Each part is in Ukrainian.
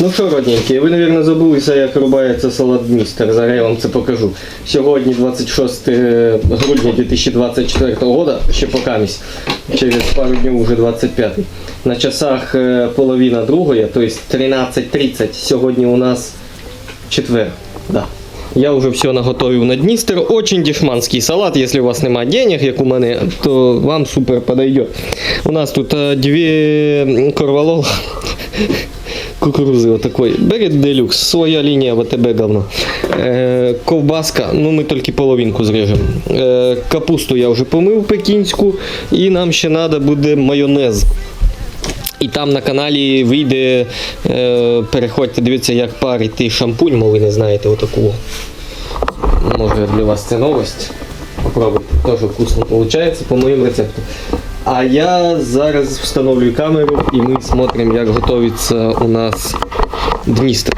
Ну що, родненькі, ви, мабуть, забулися, як рубається салат Дністер. Зараз я вам це покажу. Сьогодні 26 грудня 2024 року, ще покамість, через пару днів вже 25. На часах е, половина другої, тобто 13.30. Сьогодні у нас четвер. Да. Я вже все наготовив на Дністер. Очень дешманський салат. Якщо у вас немає денег, як у мене, то вам супер подойдет. У нас тут е, дві корвалол. Кукурузи отакої. Берет делюкс, своя лінія ВТБ говно. Е, ковбаска, ну ми тільки половинку зріжемо. Е, капусту я вже помив пекінську. І нам ще треба буде майонез. І там на каналі вийде, е, переходьте, дивіться, як парити шампунь, мо ви не знаєте отаку. Може для вас це новость. Попробуйте. Тоже вкусно виходить по моїм рецепту. А я зараз встановлюю камеру і ми смотрим, як готується у нас Дністер.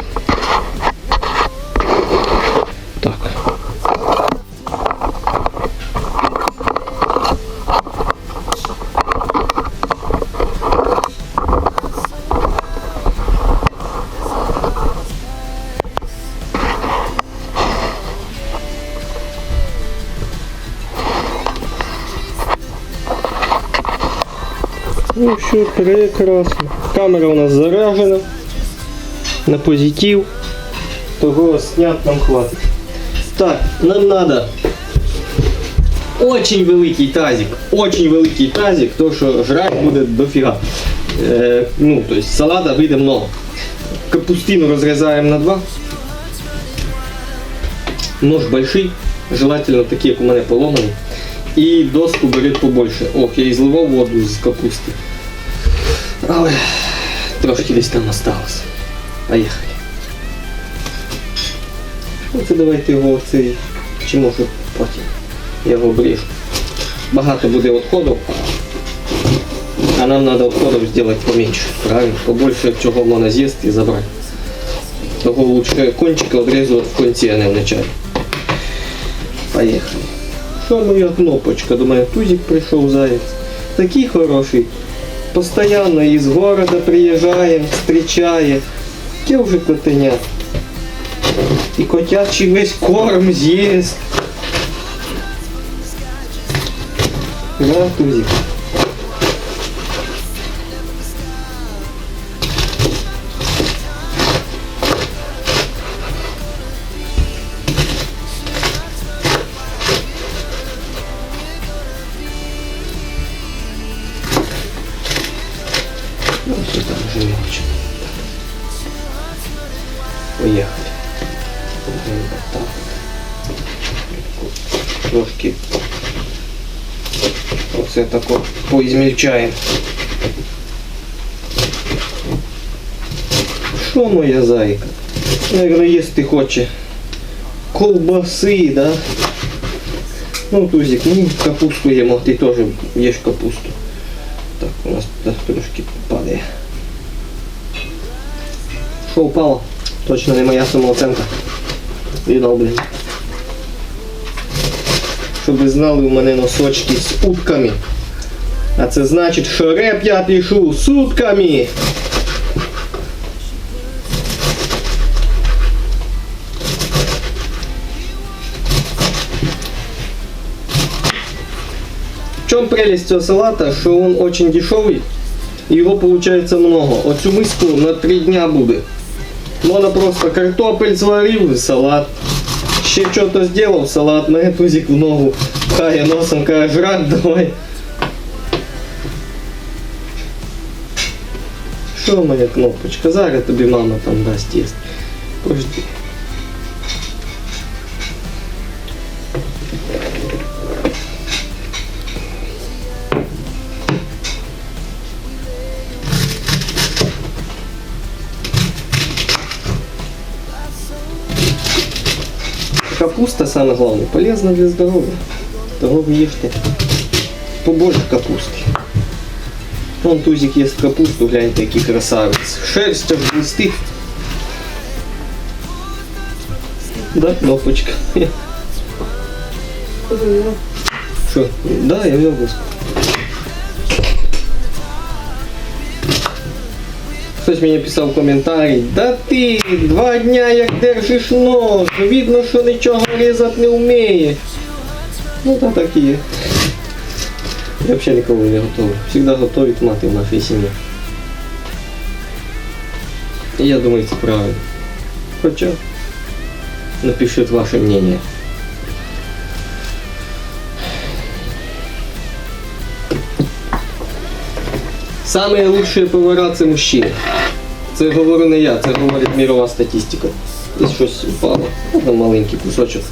Все, прекрасно. Камера у нас заряжена на позитив. Того снят нам хватить. Так, нам надо очень великий тазик. Очень великий тазик, то що жрать буде дофіга. Е, ну, то есть салата вийде много. Капустину розрізаємо на два. Нож большой, желательно такий, як у мене поломаний. І доску беріть побольше. Ох, я і зливав воду з капусти. Але трошки десь там осталось. Поїхали. Оце давайте його в чи може потім. Я його обріжу. Багато буде відходів, а нам треба відходів зробити поменше. Правильно? Побольше чого можна з'їсти і забрати. Того лучше кончика відрізувати в кінці, а не в началі. Поїхали. Що моя кнопочка? До мене тузик прийшов заяць. Такий хороший. Постоянно из города приїжджає, зустрічає. Яке вже котеня. І котячий весь корм з'їсть. Да, тузик? Поїхали. Так. Трошки оце тако поізмільчаємо. Що моя зайка? Наверно, їсти хоче. Колбаси, да? Ну, Тузик, ну, капусту їмо, ти теж їш капусту. Так, у нас тут трошки падає. Що упало? Точно не моя самооценка. Блін. Щоб ви знали, у мене носочки з утками. А це значить, що реп я пишу сутками. В чому прелесть цього салата, він дуже дешевий, і його виходить много. Оцю миску на 3 дня буде. Можна просто картопель зварив, салат. Ще щось зробив, салат, мене тузик в ногу пхає носом, каже, жрать давай. Що моя кнопочка? Зараз тобі мама там дасть їсти. Пожди. Самое главное, полезно для здоровья. Того ешьте побольше капусти. Вон тузик ест капусту, гляньте, який красавець. Шерсть аж блистить. Да, кнопочка. Що? Да, я в близько. Хтось мені писав коментарі, да ти два дня як держиш нож, видно, що нічого різати не вміє. Ну та є. Я взагалі ніколи не готовий. Всегда готовить мати в нашій сім'ї. І я думаю, це правильно. Хоча напишіть ваше мнение. Самые лучшие повара це мужчини. Це говорю не я, це говорить мірова статистика. Десь щось упало. Одна маленький кусочок.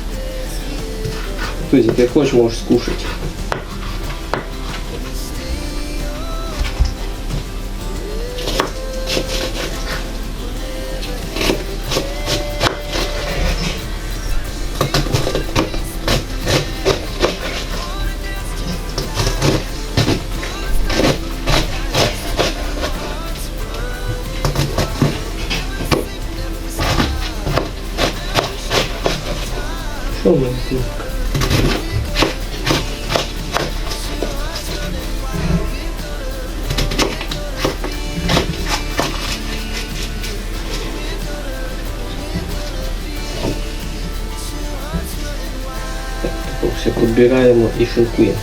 Тузі, ти хочеш, можеш скушати. Так, Все підбираємо і шинкуємо.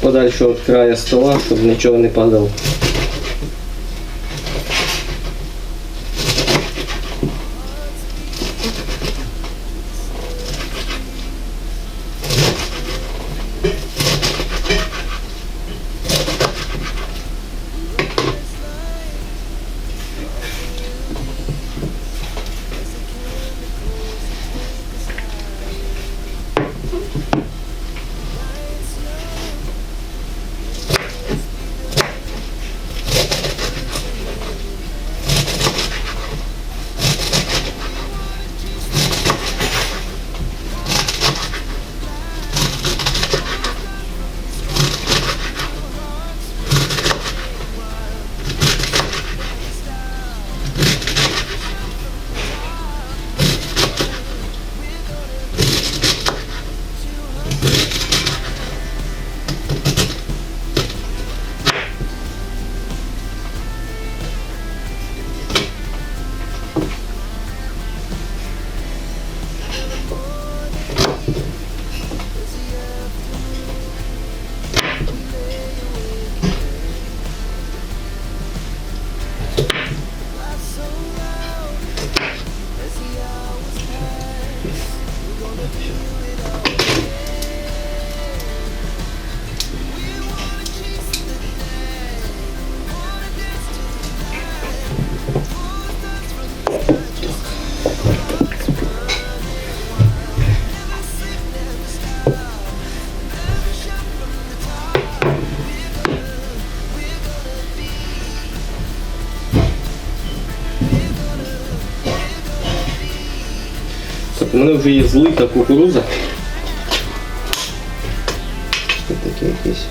Подальше від краю стола, щоб нічого не падало. Мене вже є злита кукуруза. Ось таке якесь.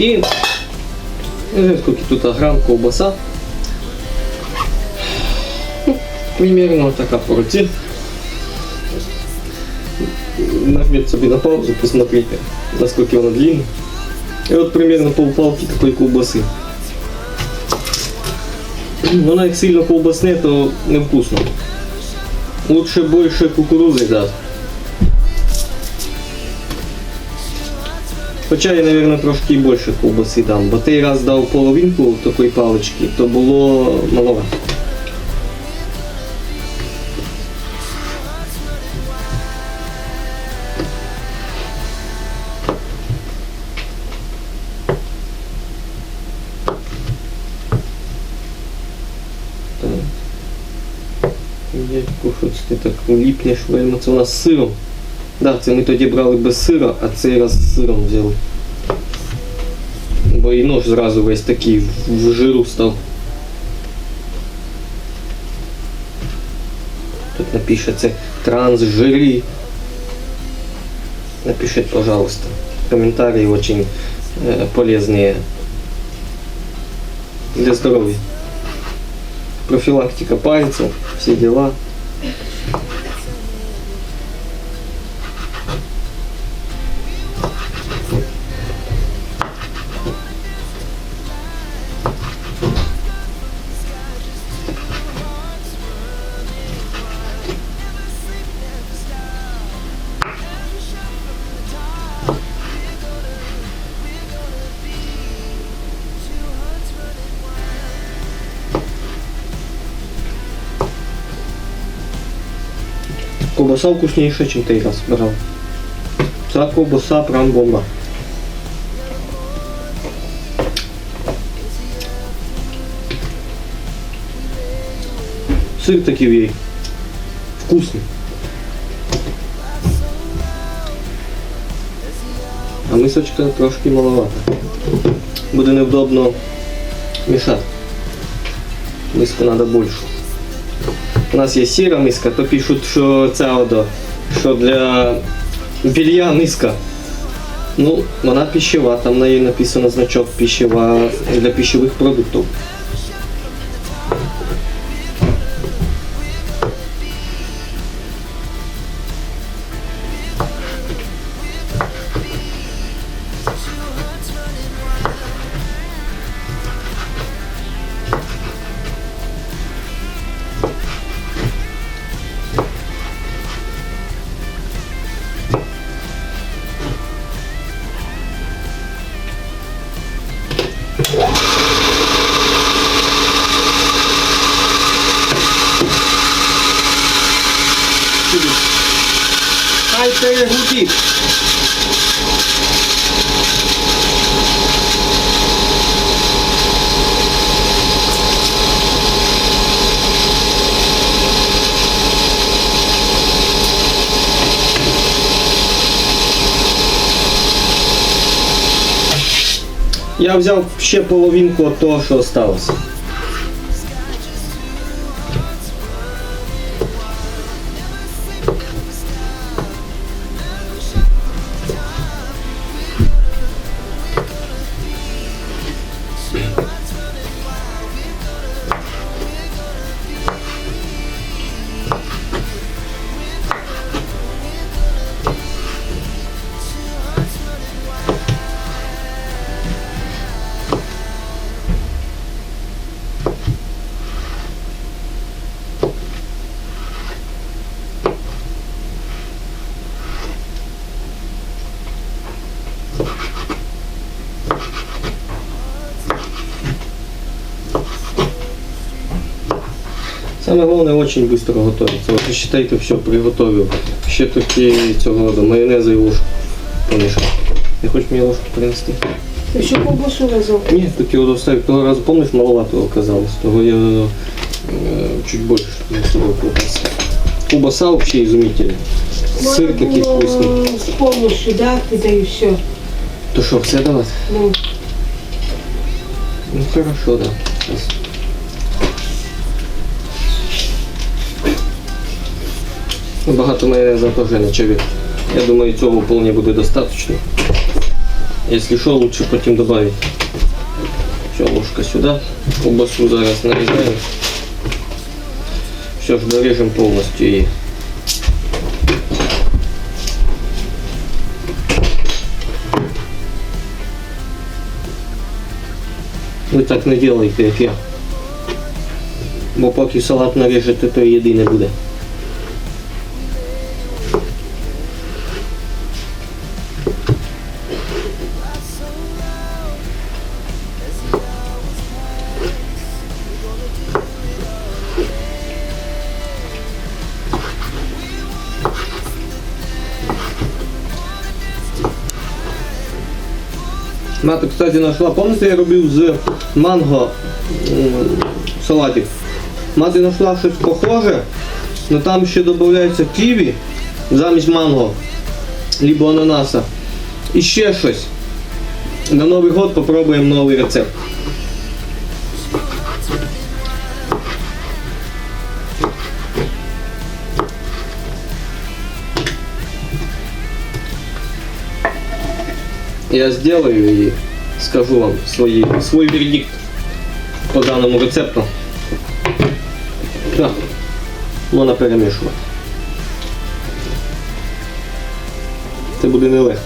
І скільки тут грам ковбаса. Ну, Примерно така порція. Нажмите собі на паузу, посмотрите, наскільки вона длинна. І от примерно полпалки такої ковбаси. Вона як сильно ковбасне, то невкусно. Лучше більше кукурузи дати. Хоча я, мабуть, трошки більше ковбаси дам, бо той раз дав половинку такої палички, то було маловато. Так. Дядьку, що це ти так ліпнеш, вельми це у нас з сиром. Да, це ми тоді брали без сира, а цей раз з сиром взяли. того і нож зразу весь такий в- жиру став. Тут напише це трансжири. Напишите, пожалуйста. Комментарии очень э, полезные для здоровья. Профилактика пальцев, все дела. Ковбаса вкусніша, ніж той раз брав. Ця ковбаса прям бомба. Сир такий в їй. Вкусний. А мисочка трошки маловата. Буде невдобно мішати. Миску треба більшу. У нас є сіра миска, то пишуть, що ця одо, що для білья миска. Ну, вона пищева, там на їй написано значок пищева для пищевих продуктів. Хай перегрутить. Я взяв ще половинку того, що осталось. Саме головне очень быстро готується. От считайте, все приготовив. Ще тільки цього майонезу і ложку помішав. Не хочеш мені ложку принести? Ти що ковбасу везав? Ні, тут його доставив. Того разу, помниш, маловато оказалось. Того я е, чуть більше з собою купився. Кубаса взагалі изумительна. Сир такий вкусний. Повністю дати, да і все. То що, все давати? Ну, Ну хорошо, да. Щас. Багато майонеза теж не чаві. Я думаю, цього вполне буде достаточно. Якщо що, лучше потім добавить. Все, ложка сюди. Колбасу зараз нарізаємо. Все ж доріжемо повністю її. Ви так не делайте, як я. Бо поки салат наріжете, то їди не буде. Мати, кстати, знайшла, пам'ятаєте, я робив з манго салатик. Мати знайшла щось похоже, але там ще додається ківі замість манго, либо ананаса. І ще щось. На Новий год попробуємо новий рецепт. Я сделаю и скажу вам свої, свой вердикт по даному рецепту. Так, можна перемішувати. Це буде нелегко.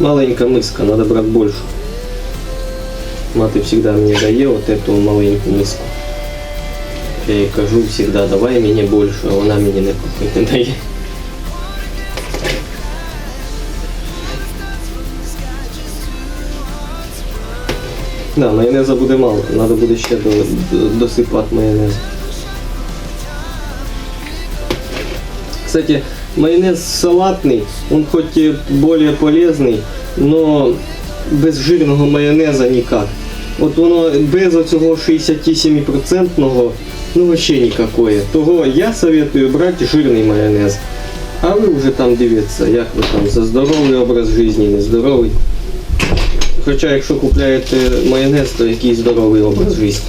Маленька миска, надо брать больше. Мати всегда мне дає вот эту маленьку миску. Я їй кажу всегда, давай мені більше, а вона мені не, не дає. Да, майонеза буде мало, треба буде ще до, до, досипати майонез. Кстати, майонез салатный, он хоть и более полезный, но без жирного майонеза никак. От воно без оцього 67% ну вообще никакое. Того я советую брати жирний майонез. А ви вже там дивіться, як ви там за здоровий образ життя, нездоровий. Хоча якщо купляєте майонез, то який здоровий образ життя.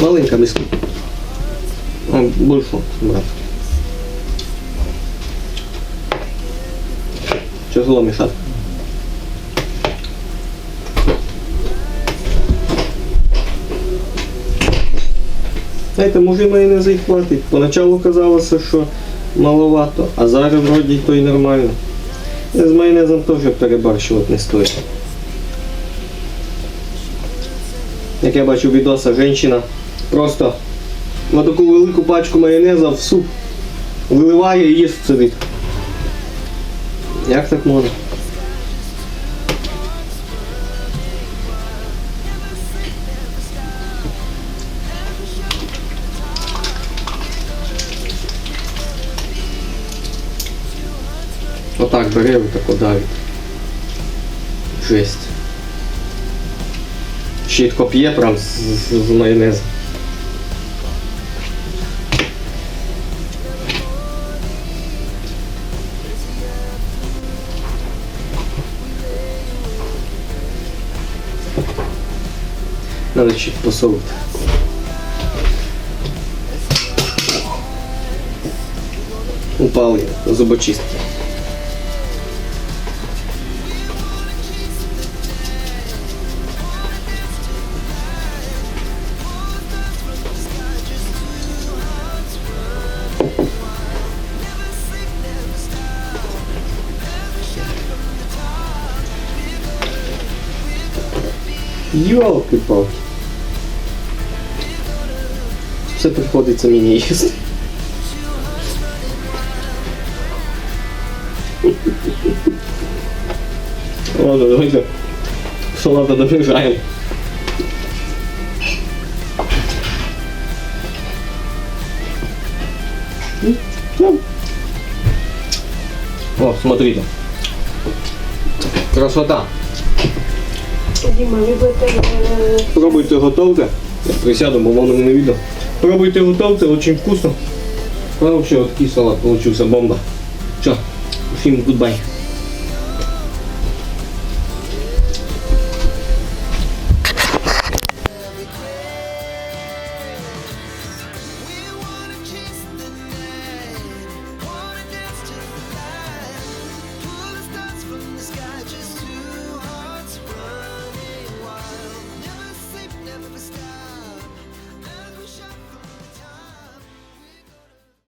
Маленька миска. А, больше, брат. Тяжело мешать. Знаєте, може і майонеза і хватить. Поначалу казалося, що маловато, а зараз вроді то й нормально. З майонезом теж перебарщувати не стоїть. Як я бачу відоса, жінка просто на таку велику пачку майонеза в суп виливає і їсть сидить. Як так можна? Отак бере, отак давить. Жесть. Щітко п'є прям з, з, з майонезом. Надо чуть посолить. Упали зубочистки. Йолки-палки. Все приходиться мені їсти. Ладно, давайте салата домішаємо. О, смотрите. Красота. Е, Пробуйте готовте. Я присяду, бо воно не відео. Пробуйте готовте, очень вкусно. А вот такий салат получился бомба. Все, всім гудбай.